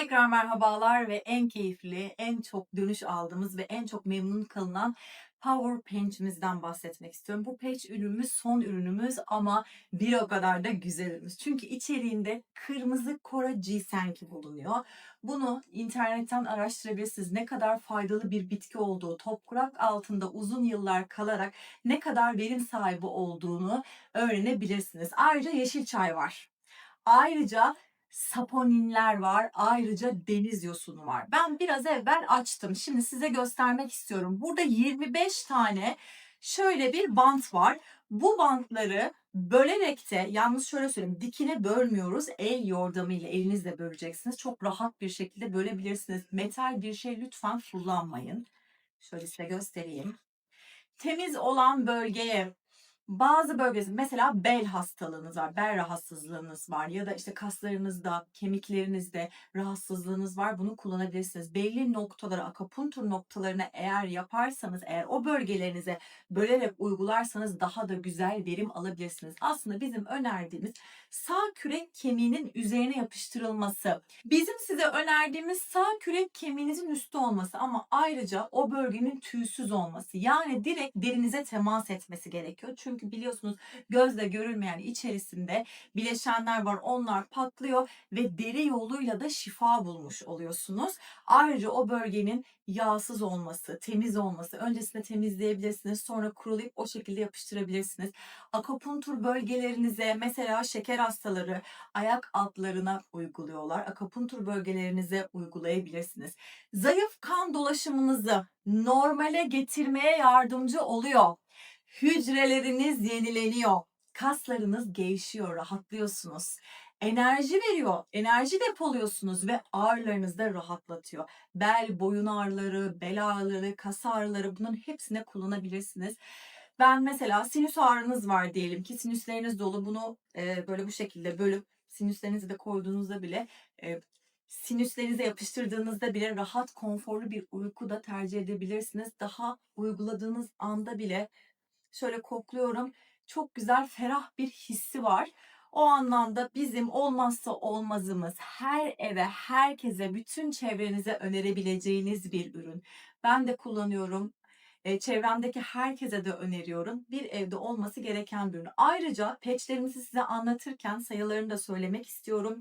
Tekrar merhabalar ve en keyifli, en çok dönüş aldığımız ve en çok memnun kalınan Power Patch'imizden bahsetmek istiyorum. Bu patch ürünümüz son ürünümüz ama bir o kadar da güzel ürünümüz. Çünkü içeriğinde kırmızı kora ginseng bulunuyor. Bunu internetten araştırabilirsiniz. Ne kadar faydalı bir bitki olduğu, toprak altında uzun yıllar kalarak ne kadar verim sahibi olduğunu öğrenebilirsiniz. Ayrıca yeşil çay var. Ayrıca saponinler var. Ayrıca deniz yosunu var. Ben biraz evvel açtım. Şimdi size göstermek istiyorum. Burada 25 tane şöyle bir bant var. Bu bantları bölerek de yalnız şöyle söyleyeyim dikine bölmüyoruz. El yordamıyla elinizle böleceksiniz. Çok rahat bir şekilde bölebilirsiniz. Metal bir şey lütfen kullanmayın. Şöyle size göstereyim. Temiz olan bölgeye bazı bölgesi mesela bel hastalığınız var, bel rahatsızlığınız var ya da işte kaslarınızda, kemiklerinizde rahatsızlığınız var. Bunu kullanabilirsiniz. Belli noktalara, akupunktur noktalarına eğer yaparsanız, eğer o bölgelerinize bölerek uygularsanız daha da güzel verim alabilirsiniz. Aslında bizim önerdiğimiz sağ kürek kemiğinin üzerine yapıştırılması. Bizim size önerdiğimiz sağ kürek kemiğinizin üstü olması ama ayrıca o bölgenin tüysüz olması. Yani direkt derinize temas etmesi gerekiyor. Çünkü biliyorsunuz gözle görülmeyen içerisinde bileşenler var. Onlar patlıyor ve deri yoluyla da şifa bulmuş oluyorsunuz. Ayrıca o bölgenin yağsız olması, temiz olması. Öncesinde temizleyebilirsiniz. Sonra kurulayıp o şekilde yapıştırabilirsiniz. Akupunktur bölgelerinize mesela şeker hastaları ayak altlarına uyguluyorlar. Akupunktur bölgelerinize uygulayabilirsiniz. Zayıf kan dolaşımınızı normale getirmeye yardımcı oluyor. Hücreleriniz yenileniyor. Kaslarınız gevşiyor, rahatlıyorsunuz. Enerji veriyor, enerji depoluyorsunuz ve ağrılarınızı da rahatlatıyor. Bel, boyun ağrıları, bel ağrıları, kas ağrıları bunların hepsine kullanabilirsiniz. Ben mesela sinüs ağrınız var diyelim ki sinüsleriniz dolu bunu e, böyle bu şekilde bölüp sinüslerinizi de koyduğunuzda bile e, sinüslerinize yapıştırdığınızda bile rahat, konforlu bir uyku da tercih edebilirsiniz. Daha uyguladığınız anda bile şöyle kokluyorum. Çok güzel, ferah bir hissi var. O anlamda bizim olmazsa olmazımız her eve, herkese, bütün çevrenize önerebileceğiniz bir ürün. Ben de kullanıyorum. Çevremdeki herkese de öneriyorum. Bir evde olması gereken bir ürün. Ayrıca patchlerimizi size anlatırken sayılarını da söylemek istiyorum.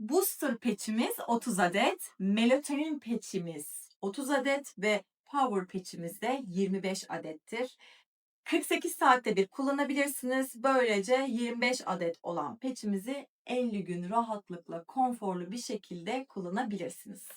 Booster patch'imiz 30 adet, melatonin patch'imiz 30 adet ve power patch'imiz de 25 adettir. 48 saatte bir kullanabilirsiniz. Böylece 25 adet olan peçimizi 50 gün rahatlıkla konforlu bir şekilde kullanabilirsiniz.